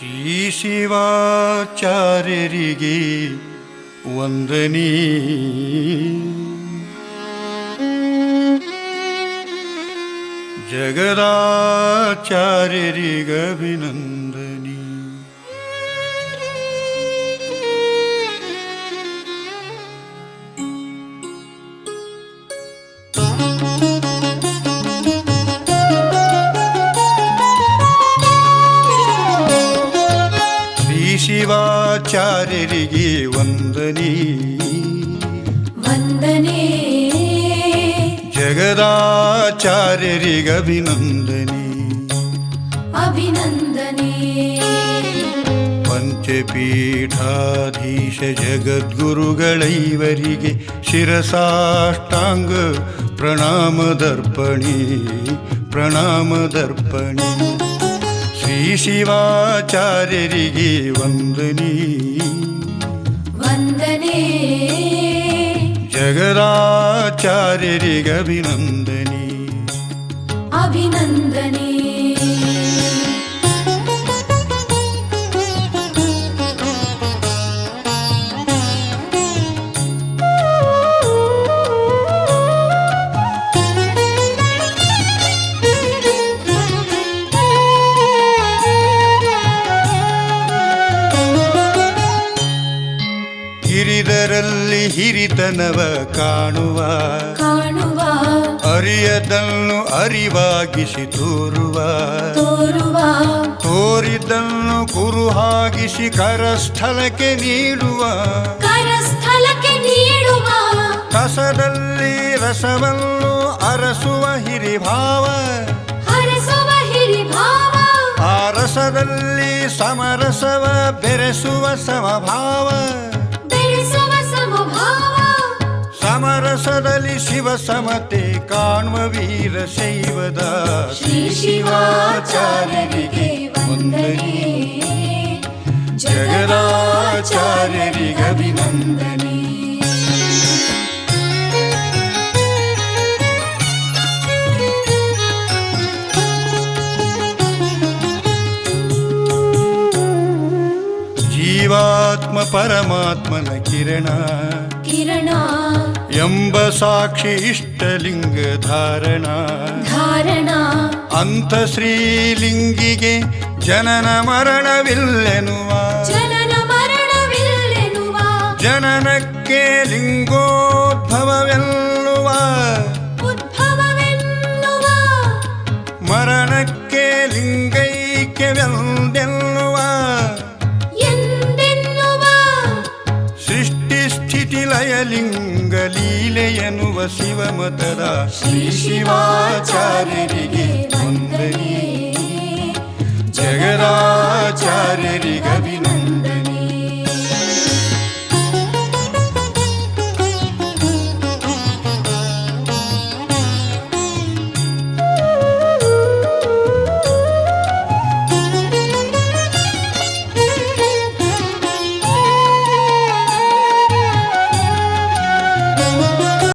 ಶ್ರೀ ಶಿವಾಚಾರ್ಯರಿಗೆ ವಂದನಿ. ಜಗದಾಚಾರ್ಯರಿಗಭಿನಂದನಿ ಶ್ರೀ ಶಿವಾಚಾರ್ಯರಿಗೆ ವಂದನಿ ವಂದನೆ ಜಗದಾಚಾರ್ಯರಿಗಭಿನಂದನಿ ಅಭಿನಂದನೆ ಪಂಚಪೀಠಾಧೀಶ ಜಗದ್ಗುರುಗಳೈವರಿಗೆ ಶಿರಸಾಷ್ಟಾಂಗ ಪ್ರಣಾಮದರ್ಪಣಿ ಪ್ರಣಾಮದರ್ಪಣಿ ಶ್ರೀ ಶಿವಾಚಾರ್ಯರಿಗೆ ವಂದನಿ ವಂದನೆ ಜಗದಾಚಾರ್ಯರಿಗಭಿನಂದನಿ ಅಭಿನಂದನೆ ಹಿರಿದರಲ್ಲಿ ಹಿರಿತನವ ಕಾಣುವ ಕಾಣುವ ಅರಿಯದನ್ನು ಅರಿವಾಗಿಸಿ ತೋರುವ ತೋರುವ ತೋರಿದನ್ನು ಕುರುಹಾಗಿಸಿ ಕರಸ್ಥಳಕ್ಕೆ ನೀಡುವ ಕರಸ್ಥಳಕ್ಕೆ ನೀಡುವ ಕಸದಲ್ಲಿ ರಸವನ್ನು ಅರಸುವ ಹಿರಿಭಾವ ಅರಸುವ ಹಿರಿಭಾವ ಆ ರಸದಲ್ಲಿ ಸಮರಸವ ಬೆರೆಸುವ ಸಮಭಾವ. ಸಮಭಾವ ಸಮರಸದಲ್ಲಿ ಶಿವ ಸಮತೆ ಕಾಣುವ ವೀರ ಶೈವದ ಶ್ರೀ ಶಿವಾಚಾರ್ಯರಿಗೆ ವಂದನೆ ಜಗದಾಚಾರ್ಯರಿಗೆ ಅಭಿನಂದನೆ ಜೀವಾತ್ಮ ಪರಮಾತ್ಮನ ಕಿರಣ ಕಿರಣ ಎಂಬ ಸಾಕ್ಷಿ ಇಷ್ಟಲಿಂಗ ಧಾರಣ. ಧಾರಣ. ಅಂತ ಶ್ರೀಲಿಂಗಿಗೆ ಜನನ ಮರಣವಿಲ್ಲೆನುವ ಜನನ ಮರಣವಿಲ್ಲೆನುವ ಜನನಕ್ಕೆ ಲಿಂಗೋದ್ಭವವೆಲ್ಲುವ ಉದ್ಭವವೆನ್ನುವ. ಮರಣಕ್ಕೆ ಸೃಷ್ಟಿ ಲೀಲೆಯನ್ನುವ ಶಿವಮತದ ಶ್ರೀ ಶಿವಾಚಾರ್ಯರಿಗೆ ವಂದನೆ